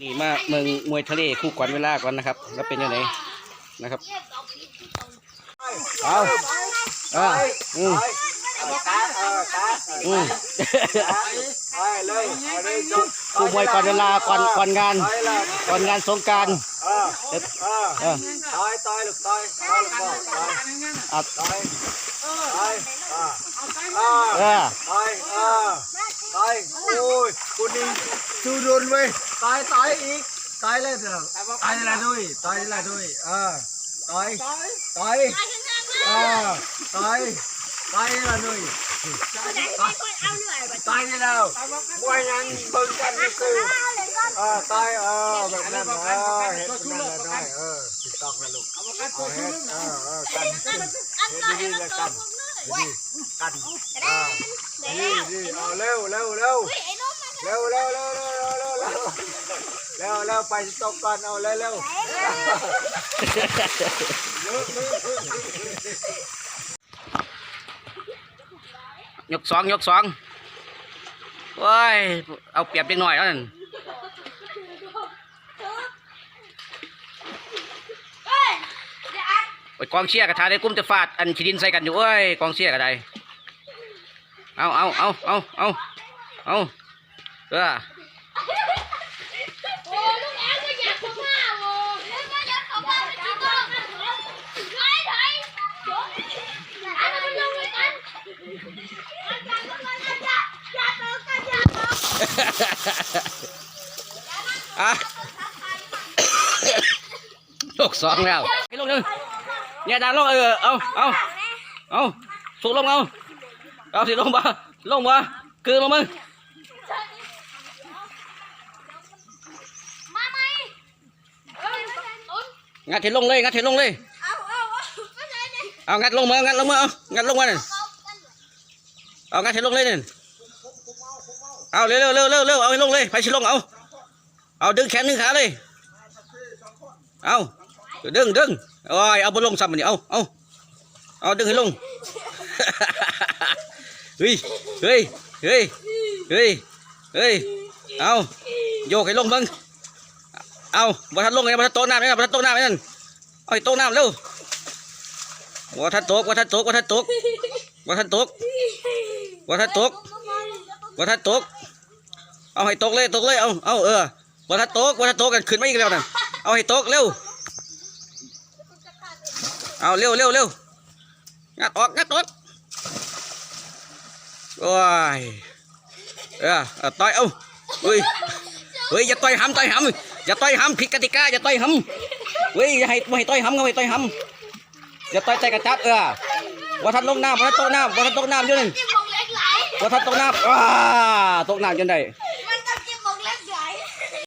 นี่มาเมืองมวยทะเลคู่กวนเวลาก่อนนะครับ แล้วเป็นยังไงนะครับเอาเอาอืมอืมคู่มวยก่อนเวลาก่อนก่อนงานก่อนงานสงการเออตายตายลูกตายตายลูกพ่อตายอัดตายตายอ่าเออตายอ่า ตายโอ้ยคุณนี่ชูรุนเว้ยตายตายอีกตายเลยเถอะตายอะไรด้วยตายอะไรด้วยอ่าตายตายอ่าตายตายอะไรด้วยตายนี่แล้วมวยยังเบิ่งกันนี่คืออ่าตายเออแบบนั้นเออเห็นแบบนั้นได้เออถูกต้องนะลูกเอาเฮ็ดเออเออกันดีๆเลยกันดีๆกันอ่าดีๆ เอาเร็วเร็วเร็วเร็วเร็วเร็วเร็วเร็วเร็วเร็วเร็วเร็วไปสต็อกก่อนเอาเร็วเร็วยกสองยกสองโอ้ยเอาเปรียบเล็กน้อยแล้วนั่นโอ้ยกองเชียร์กับทาได้กุ้มจะฟาดอันขีดินใส่กันอยู่เอ้ยกองเชียร์กับใด เอาเอาเอาเอาเอาเอาเออลูกสองแล้วลูกหนึ่งเนี่ยดังลูกเออเอาเอาเอาสุกลงเอา เอาสิลงมาลงมาคือลงมึงมาไหมเอ้ยต้นงัดเห็นลงเลยงัดเห็นลงเลยเอาเอาเอาไม่ใช่เนี่ยเอางัดลงมางัดลงมาเอางัดลงมาเนี่ยเอากันเอางัดเห็นลงเลยเนี่ยเอาเร็วเร็วเร็วเร็วเร็วเอาให้ลงเลยไปสิลงเอาเอาดึงแขนดึงขาเลยเอาดึงดึงโอ้ยเอาบนลงซ้ำมันนี่เอาเอาเอาดึงให้ลง เฮ้ยเฮ้ยเฮ้ยเฮ้ยเฮ้ยเอาโยกให้ลงมึงเอาบทันลงไงบทันโต๊ะน้ำนี่นะบทันโต๊ะน้ำนี่นั่นเอาให้โต๊ะน้ำเร็วบทันโต๊ะบทันโต๊ะบทันโต๊ะบทันโต๊ะบทันโต๊ะบทันโต๊ะเอาให้โต๊ะเลยโต๊ะเลยเอาเอาเออบทันโต๊ะบทันโต๊ะกันขึ้นมาอีกแล้วนั่นเอาให้โต๊ะเร็วเอาเร็วเร็วเร็วงัดออกงัดออก โอ้ยเออเอาต่อยเอาเฮ้ยเฮ้ยอย่าต่อยหำต่อยหำอย่าต่อยหำผิดกติกาอย่าต่อยหำเฮ้ยอย่าให้ไม่ให้ต่อยหำก็ไม่ให้ต่อยหำอย่าต่อยใจกระจับเออว่าทันลงน้ำว่าทันตกน้ำว่าทันตกน้ำอยู่นั่นที่วงเล็กไหลว่าทันตกน้ำอ้าตกน้ำจนได้